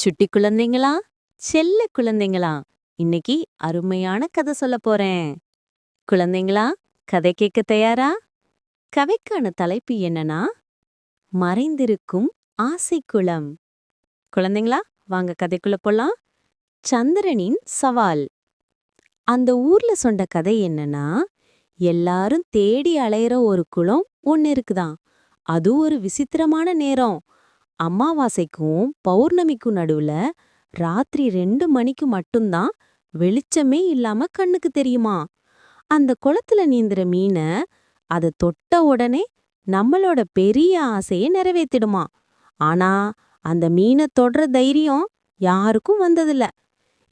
சுட்டி குழந்தைங்களா? செல்ல குழந்தைங்களா? இன்னைக்கு அருமையான கதை சொல்ல போறேன். குழந்தைங்களா கதை கேட்க தயாரா? கதைக்கான தலைப்பு என்னன்னா மறைந்திருக்கும் ஆசை குளம் குழந்தைங்களா வாங்க கதைக்குள்ள போலாம். சந்திரனின் சவால். அந்த ஊர்ல சொன்ன கதை என்னன்னா எல்லாரும் தேடி அலையிற ஒரு குளம் ஒன்னு இருக்குதான். அது ஒரு விசித்திரமான நேரம். அமாவாசைக்கும் பௌர்ணமிக்கும் நடுவுல ராத்திரி ரெண்டு மணிக்கு மட்டும்தான் வெளிச்சமே இல்லாம கண்ணுக்கு தெரியுமா? அந்த குளத்துல நீந்துற மீன அத தொட்ட உடனே நம்மளோட பெரிய ஆசையை நிறைவேத்திடுமா? ஆனா அந்த மீனை தொடுற தைரியம் யாருக்கும் வந்ததில்ல.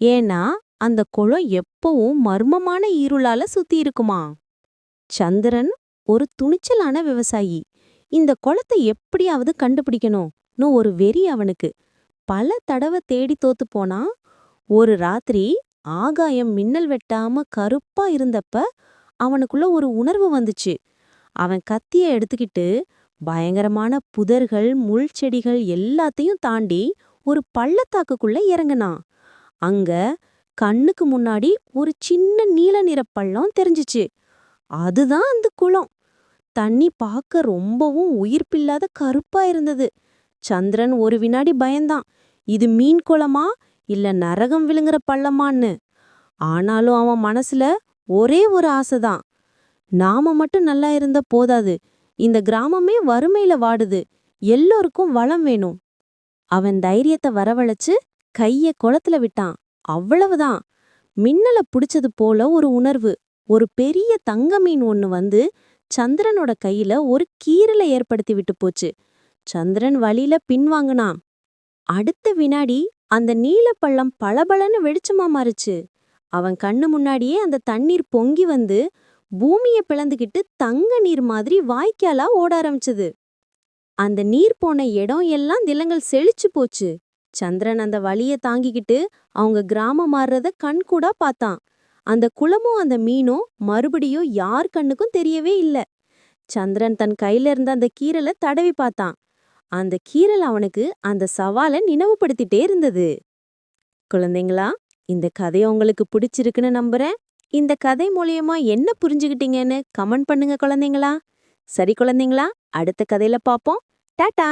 ஏன்னா அந்த குளம் எப்பவும் மர்மமான இருளால சுத்தி இருக்குமா? சந்திரன் ஒரு துணிச்சலான விவசாயி. இந்த குளத்தை எப்படியாவது கண்டுபிடிக்கணும். கண்டுபிடிக்கணும்னு ஒரு வெறி அவனுக்கு. பல தடவை தேடி தோத்து போனா ஒரு ராத்திரி ஆகாயம் மின்னல் வெட்டாம கருப்பா இருந்தப்ப அவனுக்குள்ள ஒரு உணர்வு வந்துச்சு. அவன் கத்திய எடுத்துக்கிட்டு பயங்கரமான புதர்கள் முள் செடிகள் எல்லாத்தையும் தாண்டி ஒரு பள்ளத்தாக்குக்குள்ள இறங்குனான் அங்க கண்ணுக்கு முன்னாடி ஒரு சின்ன நீல நிற பள்ளம் தெரிஞ்சுச்சு. அதுதான் அந்த குளம். தண்ணி பார்க்க ரொம்பவும் உயிர்ப்பில்லாத கருப்பா இருந்தது. சந்திரன் ஒரு வினாடி பயந்தான். இது மீன் குளமா? இல்ல நரகம் விழுங்குற பள்ளமான்னு? ஆனாலும் அவன் மனசுல ஒரே ஒரு ஆசைதான். நாம மட்டும் நல்லா இருந்தா போதாது. இந்த கிராமமே வறுமையில வாடுது. எல்லோருக்கும் வளம் வேணும். அவன் தைரியத்தை வரவழைச்சு கைய குளத்துல விட்டான். அவ்வளவுதான். மின்னல புடிச்சது போல ஒரு உணர்வு. ஒரு பெரிய தங்க மீன் ஒன்னு வந்து சந்திரனோட கையில ஒரு கீரலை ஏற்படுத்தி விட்டு போச்சு. சந்திரன் வழியில பின்வாங்குனான் அடுத்த வினாடி அந்த நீலப்பள்ளம் பளபளன்னு வெளிச்சமா மாறுச்சு. அவன் கண்ணு முன்னாடியே அந்த தண்ணீர் பொங்கி வந்து பூமிய பிளந்துகிட்டு தங்க நீர் மாதிரி வாய்க்காலா ஓட ஆரம்பிச்சது. அந்த நீர் போன இடம் எல்லாம் நிலங்கள் செழிச்சு போச்சு. சந்திரன் அந்த வழிய தாங்கிக்கிட்டு அவங்க கிராமம் மாறுறத கண்கூடா பார்த்தான். அந்த குளமும் அந்த மீனும் மறுபடியும் யார் கண்ணுக்கும் தெரியவே இல்ல. சந்திரன் தன் கையில இருந்த அந்த கீரலை தடவி பார்த்தான். அந்த கீரல் அவனுக்கு அந்த சவாலை நினைவுபடுத்திட்டே இருந்தது. குழந்தைங்களா இந்த கதை உங்களுக்கு பிடிச்சிருக்குன்னு நம்புறேன். இந்த கதை மூலியமா என்ன புரிஞ்சுக்கிட்டீங்கன்னு கமெண்ட் பண்ணுங்க குழந்தைங்களா. சரி குழந்தைங்களா அடுத்த கதையில பாப்போம். டாடா